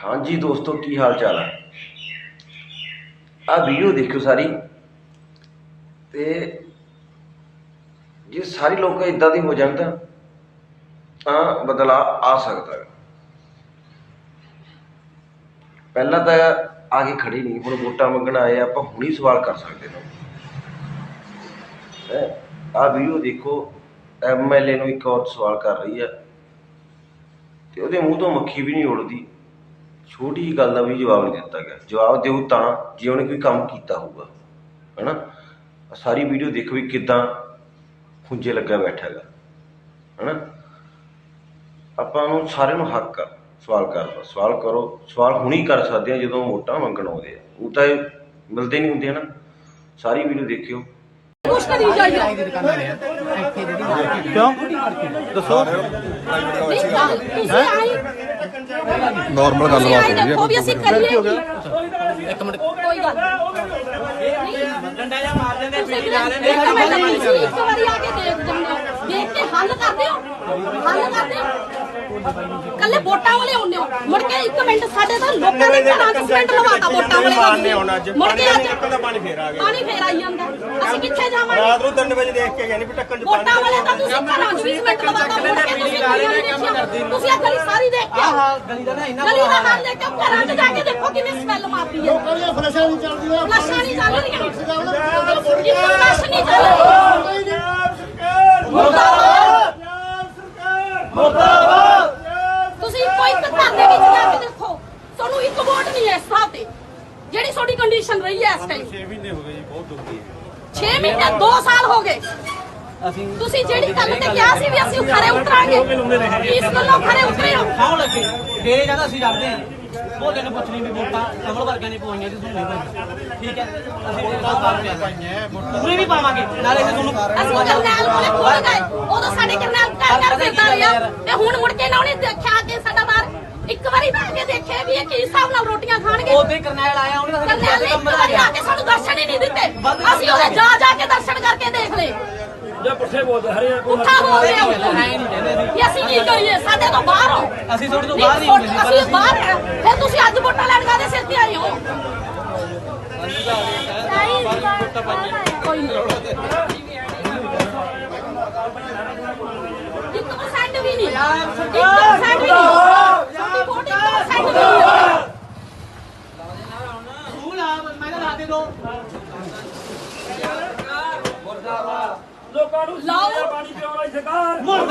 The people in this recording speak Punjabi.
ਹਾਂਜੀ ਦੋਸਤੋ, ਕੀ ਹਾਲ ਚਾਲ ਹੈ ਆ ਵੀਡੀਓ ਦੇਖਿਓ ਸਾਰੀ। ਤੇ ਜੇ ਸਾਰੇ ਲੋਕ ਇਦਾਂ ਦੇ ਹੋ ਜਾਣ ਤਾਂ ਤਾਂ ਬਦਲਾ ਆ ਸਕਦਾ ਹੈ। ਪਹਿਲਾਂ ਤਾਂ ਆ ਕੇ ਖੜੀ ਨਹੀਂ, ਹੁਣ ਵੋਟਾਂ ਮੰਗਣ ਆਏ ਆਪਾਂ ਹੁਣੀ ਸਵਾਲ ਕਰ ਸਕਦੇ ਹਾਂ ਆ ਵੀਡੀਓ ਦੇਖੋ ਐਮਐਲਏ ਨੂੰ ਇੱਕ ਔਰਤ ਸਵਾਲ ਕਰ ਰਹੀ ਆ, ਤੇ ਉਹਦੇ ਮੂੰਹ ਤੋਂ ਮੱਖੀ ਵੀ ਨਹੀਂ ਉੜਦੀ। ਛੋਟੀ ਜਿਹੀ ਗੱਲ ਦਾ ਵੀ ਜਵਾਬ ਨਹੀਂ ਦਿੱਤਾ ਗਿਆ। ਜਵਾਬ ਦਿਓ ਤਾਂ ਜੇ ਉਹਨੇ ਕੋਈ ਕੰਮ ਕੀਤਾ ਹੋਊਗਾ ਹੈਨਾ? ਸਾਰੀ ਵੀਡੀਓ ਦੇਖੋ ਵੀ ਕਿਦਾਂ ਖੁੰਝੇ ਲੱਗਾ ਬੈਠਾ ਹੈਗਾ ਹੈਨਾ? ਆਪਾਂ ਨੂੰ ਸਾਰਿਆਂ ਨੂੰ ਹੱਕ ਆ ਸਵਾਲ ਕਰਨ ਦਾ। ਸਵਾਲ ਕਰੋ ਸਵਾਲ ਹੁਣੀ ਕਰ ਸਕਦੇ ਆ ਜਦੋਂ ਵੋਟਾਂ ਮੰਗਣ ਆਉਂਦੇ ਆ। ਉਹ ਤਾਂ ਇਹ ਮਿਲਦੇ ਨਹੀਂ ਹੁੰਦੇ ਹਨਾ? ਸਾਰੀ ਵੀਡੀਓ ਦੇਖਿਓ। ਕੁਛ ਕਰੀ ਜਾਈਏ ਕਿਉਂ? ਦੱਸੋ। ਨਹੀਂ ਤਾਂ ਤੁਸੀਂ ਆਈ ਨਾਰਮਲ ਤੁਸੀਂ ਆਈ ਗੱਲਬਾਤ ਦੇਖੋ ਹੋ ਵੀ ਅਸੀਂ ਕਰੀਏ ਇੱਕ ਮਿੰਟ। ਕੋਈ ਗੱਲ ਡੰਡਾ ਜਾਂ ਮਾਰ ਦਿੰਦੇ ਇੱਕ ਮਿੰਟ ਤੁਸੀਂ ਇੱਕ ਵਾਰੀ ਆ ਕੇ ਦੇਖ ਜਾਂਦੇ ਹੋ ਦੇਖ ਕੇ ਹੱਲ ਕਰਦੇ ਹੋ ਹੱਲ ਕਰਦੇ ਹੋ ਕੱਲੇ ਵੋਟਾਂ ਵਾਲੇ ਆਉਂਦੇ ਹੋ। ਮੁੜ ਕੇ ਇੱਕ ਮਿੰਟ ਸਾਡੇ ਤਾਂ ਲੋਕਾਂ ਦੇ ਘਰਾਂ 'ਚ ਸਿਮੈਂਟ ਲਵਾਤਾ ਵੋਟਾਂ ਵਾਲੇ ਮਾਰਨੇ ਹੁਣ ਅੱਜ। ਮੁੜ ਕੇ ਅੱਜ ਟੱਕਣ ਦਾ ਪਾਣੀ ਫੇਰ ਆ ਗਿਆ। ਪਾਣੀ ਫੇਰ ਆਈ ਜਾਂਦਾ। ਅਸੀਂ ਕਿੱਥੇ ਜਾਵਾਂਗੇ? ਰਾਤ ਨੂੰ 3 ਵਜੇ ਦੇਖ ਕੇ ਗਏ ਨੇ ਵੀ ਟੱਕਣ ਚ ਪਾਣੀ ਵੋਟਾਂ ਵਾਲੇ ਤਾਂ ਤੁਸੀਂ ਘਰਾਂ 'ਚ ਵੀ ਸਿਮੈਂਟ ਲਵਾਤਾ ਤੁਸੀਂ ਤੁਸੀਂ ਆ ਗਲੀ ਸਾਰੀ ਦੇਖ ਕੇ। ਆਹ ਗਲੀ ਦਾ ਨਾ ਇੰਨਾ ਗਲੀ ਦਾ ਹਾਲ ਦੇਖ ਕੇ ਘਰਾਂ 'ਚ ਜਾ ਕੇ ਦੇਖੋ ਕਿੰਨੀ ਸਮੈਲ ਮਾਰਦੀ ਹੈ। ਕਾਲੀਆਂ ਫਲਸ਼ਾਂ ਨਹੀਂ ਚੱਲਦੀਆਂ। ਫਲਸ਼ਾਂ ਨਹੀਂ ਚੱਲ ਰਹੀਆਂ। ਇੱਕ ਫਲਸ਼ ਨਹੀਂ ਚੱਲ ਰਹੀ ਮੁਰਦਾਬਾਦ ਤੁਸੀਂ ਕੋਈ ਇੱਕ ਘਰ ਦੇ ਵਿੱਚ ਜਾ ਕੇ ਦੇਖੋ ਤੁਹਾਨੂੰ ਇੱਕ ਵੋਟ ਨਹੀਂ ਹੈ ਇਸ ਥਾਂ ਤੇ ਜਿਹੜੀ ਤੁਹਾਡੀ ਕੰਡੀਸ਼ਨ ਰਹੀ ਹੈ ਇਸ ਟਾਈਮ 6 ਮਹੀਨੇ ਹੋ ਗਏ ਜੀ ਬਹੁਤ ਦੁਖੀ 6 ਮਹੀਨੇ 2 ਸਾਲ ਹੋ ਗਏ। ਅਸੀਂ ਤੁਸੀਂ ਜਿਹੜੀ ਗੱਲ ਤੇ ਕਿਹਾ ਸੀ ਵੀ ਅਸੀਂ ਖਰੇ ਉਤਰਾਂਗੇ। ਇਸ ਗੱਲੋਂ ਖਰੇ ਉਤਰੇ ਹੋ। ਖਾਉ ਲੱਗੇ। ਡੇਰੇ ਜਾਂਦਾ ਅਸੀਂ ਡਰਦੇ ਹਾਂ। ਉਹ ਦਿਨ ਪੁੱਛਣੀ ਵੀ ਵੋਟਾਂ ਕਮਲ ਵਰਗਿਆਂ ਨੇ ਪਵਾਈਆਂ ਤੇ ਤੁਹਾਨੂੰ ਨਹੀਂ ਪਾਈਆਂ ਠੀਕ ਹੈ? ਅਸੀਂ ਵੋਟਾਂ ਪਾਵਾਂਗੇ ਪੂਰੀ ਵੀ ਪਾਵਾਂਗੇ। ਨਾਲੇ ਤੇ ਤੁਹਾਨੂੰ ਅਸੀਂ ਕਰਨੈਲ ਕੋਲੇ ਖੁੱਲ ਗਏ। ਉਦੋਂ ਸਾਡੇ ਕਰਨੈਲ ਕਰ ਕਰ ਫਿਰਦਾ ਰਿਹਾ। ਤੇ ਹੁਣ ਮੁੜ ਕੇ ਨਾ ਉਹਨੇ ਦੇਖਿਆ ਕਿ ਸਾਡਾ ਬਾਹਰ ਇੱਕ ਵਾਰੀ ਬਹਿ ਕੇ ਦੇਖਿਆ ਵੀ ਇਹ ਕੀ ਹਿਸਾਬ ਨਾਲ ਰੋਟੀਆਂ ਖਾਣਗੇ। ਉਹਦੇ ਕਰਨੈਲ ਆਇਆ ਉਹਨੇ ਤਾਂ ਸਾਡੇ ਕਰਨੈਲ ਨੇ ਇੱਕ ਵਾਰੀ ਆ ਕੇ ਸਾਨੂੰ ਦਰਸ਼ਨ ਹੀ ਨਹੀਂ ਦਿੱਤੇ। ਅਸੀਂ ਉਹਦੇ ਜਾ ਜਾ ਕੇ ਦਰਸ਼ਨ ਕਰਕੇ ਦੇਖ ਲਏ। ਜੇ ਪੁੱਠੇ ਬੋਲਦੇ ਹਰੇ ਪੁੱਠਾ ਹੋ ਰਿਹਾ ਐ ਨਹੀਂ ਕਹਿੰਦੇ ਅਸੀਂ ਵੀ ਅਸੀਂ ਕੀ ਕਰੀਏ ਸਾਡੇ ਤੋਂ ਬਾਹਰ ਹੋ। ਅਸੀਂ ਤੁਹਾਡੇ ਤੋਂ ਬਾਹਰ ਹੀ ਹੁੰਦੇ ਸੀ, ਪਰ ਅਸੀਂ ਬਾਹਰ ਆ। ਫਿਰ ਤੁਸੀਂ ਅੱਜ ਵੋਟਾਂ ਲੈਣ ਕਾਦੇ ਸਿਰ ਤੇ ਆਏ ਹੋ? ਕੋਈ ਨਹੀਂ। ਇੱਕ percent ਵੀ ਨਹੀਂ ਇੱਕ percent ਵੀ ਨਹੀਂ ਸਾਡੀ ਵੋਟ ਇੱਕ percent ਵੀ ਨਹੀਂ ਹੈ। ਤੂੰ ਲਾ ਮੈਂ ਤਾਂ ਲਾ ਦੇ ਦੋ ਲੋਕਾਂ ਨੂੰ ਲਾਓ। ਪਾਣੀ ਪਿਆਉਣ ਵਾਲੀ ਸਰਕਾਰ ਤੁਸੀਂ